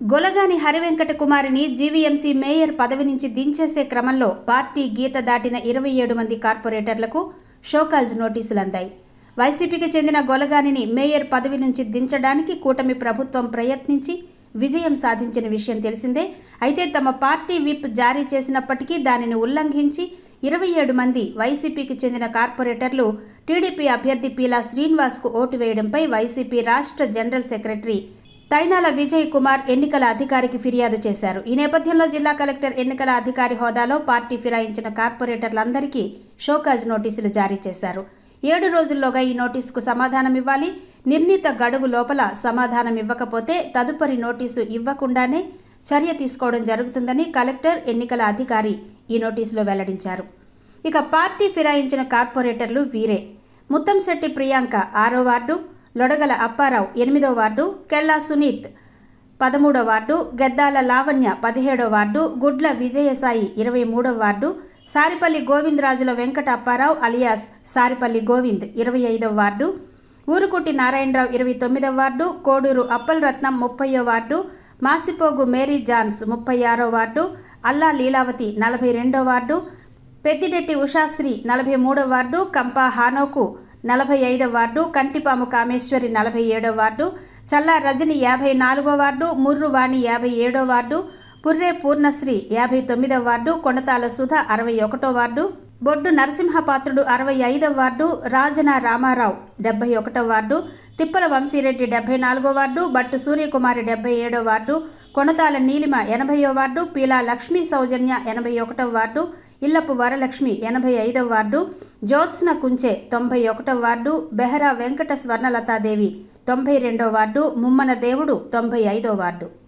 గొలగాని హరివెంకట కుమారిని GVMC mayor పదవి నుంచి దించేసే క్రమంలో పార్టీ గీత దాటిన ఇరవై ఏడు మంది కార్పొరేటర్లకు షోకాజ్ నోటీసులు అందాయి వైసీపీకి చెందిన గొలగానిని మేయర్ పదవి నుంచి దించడానికి కూటమి ప్రభుత్వం ప్రయత్నించి విజయం సాధించిన విషయం తెలిసిందే. అయితే తమ పార్టీ విప్ జారీ చేసినప్పటికీ దానిని ఉల్లంఘించి ఇరవై ఏడు మంది వైసీపీకి చెందిన కార్పొరేటర్లు టీడీపీ అభ్యర్థి పీలా శ్రీనివాస్కు ఓటు వేయడంపై వైసీపీ రాష్ట్ర జనరల్ సెక్రటరీ తైనాల విజయ్ కుమార్ ఎన్నికల అధికారికి ఫిర్యాదు చేశారు. ఈ నేపథ్యంలో జిల్లా కలెక్టర్ ఎన్నికల అధికారి హోదాలో పార్టీ ఫిరాయించిన కార్పొరేటర్లందరికీ షోకాజ్ నోటీసులు జారీ చేశారు. ఏడు రోజుల్లోగా ఈ నోటీసుకు సమాధానం ఇవ్వాలి. నిర్ణీత గడువు లోపల సమాధానం ఇవ్వకపోతే తదుపరి నోటీసు ఇవ్వకుండానే చర్య తీసుకోవడం జరుగుతుందని కలెక్టర్ ఎన్నికల అధికారి ఈ నోటీసులో వెల్లడించారు. ఇక పార్టీ ఫిరాయించిన కార్పొరేటర్లు వీరే. ముత్తంశెట్టి ప్రియాంక ఆరో వార్డు లొడగల అప్పారావు ఎనిమిదో వార్డు కెల్లా సునీత్ పదమూడో వార్డు గెద్దాల లావణ్య పదిహేడో వార్డు గుడ్ల విజయసాయి ఇరవై మూడో వార్డు సారిపల్లి గోవిందరాజుల వెంకట అప్పారావు అలియాస్ సారిపల్లి గోవింద్ ఇరవై ఐదవ వార్డు ఊరుకుట్టి నారాయణరావు ఇరవై తొమ్మిదవ వార్డు కోడూరు అప్పల్ రత్నం ముప్పయో వార్డు మాసిపోగు మేరీ జాన్స్ ముప్పై ఆరో వార్డు అల్లా లీలావతి నలభై రెండో వార్డు పెద్దిరెడ్డి ఉషాశ్రీ నలభై మూడో వార్డు కంపా హానోకు నలభై ఐదవ వార్డు కంటిపాము కామేశ్వరి నలభై ఏడో వార్డు చల్లా రజని యాభై నాలుగో వార్డు ముర్రువాణి యాభై ఏడో వార్డు పుర్రే పూర్ణశ్రీ యాభై తొమ్మిదో వార్డు కొణతాల సుధ అరవై ఒకటో వార్డు బొడ్డు నరసింహపాత్రుడు అరవై ఐదవ వార్డు రాజన రామారావు డెబ్బై ఒకటో వార్డు తిప్పల వంశీరెడ్డి డెబ్బై నాలుగో వార్డు బట్టు సూర్యకుమారి డెబ్బై ఏడో వార్డు కొణతాల నీలిమ ఎనభైయో వార్డు పీలా లక్ష్మీ సౌజన్య ఎనభై ఒకటో వార్డు ఇల్లపు వరలక్ష్మి ఎనభై ఐదవ వార్డు జ్యోత్స్న కుంచే తొంభై ఒకటో వార్డు బెహరా వెంకట స్వర్ణలతాదేవి తొంభై రెండో వార్డు ముమ్మన దేవుడు తొంభై ఐదో వార్డు.